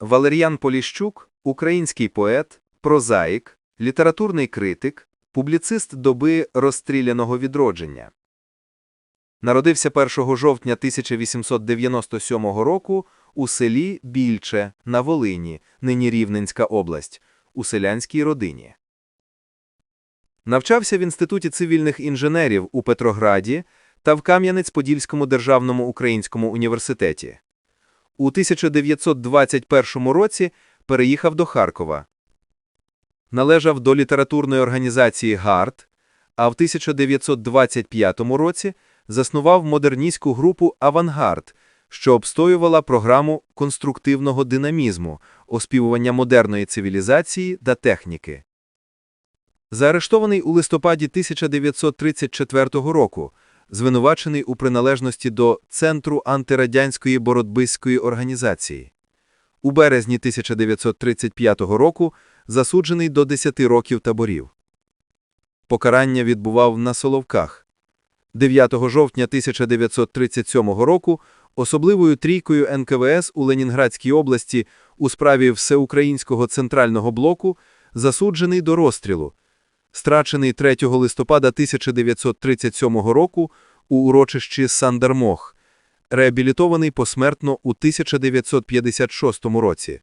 Валер'ян Поліщук – український поет, прозаїк, літературний критик, публіцист доби розстріляного відродження. Народився 1 жовтня 1897 року у селі Більче на Волині, нині Рівненська область, у селянській родині. Навчався в Інституті цивільних інженерів у Петрограді та в Кам'янець-Подільському державному українському університеті. У 1921 році переїхав до Харкова. Належав до літературної організації «Гард», а в 1925 році заснував модерністську групу «Авангард», що обстоювала програму конструктивного динамізму, оспівування модерної цивілізації та техніки. Заарештований у листопаді 1934 року, звинувачений у приналежності до Центру антирадянської боротьбиської організації. У березні 1935 року засуджений до 10 років таборів. Покарання відбував на Соловках. 9 жовтня 1937 року особливою трійкою НКВС у Ленінградській області у справі Всеукраїнського центрального блоку засуджений до розстрілу, страчений 3 листопада 1937 року у урочищі Сандармох, реабілітований посмертно у 1956 році.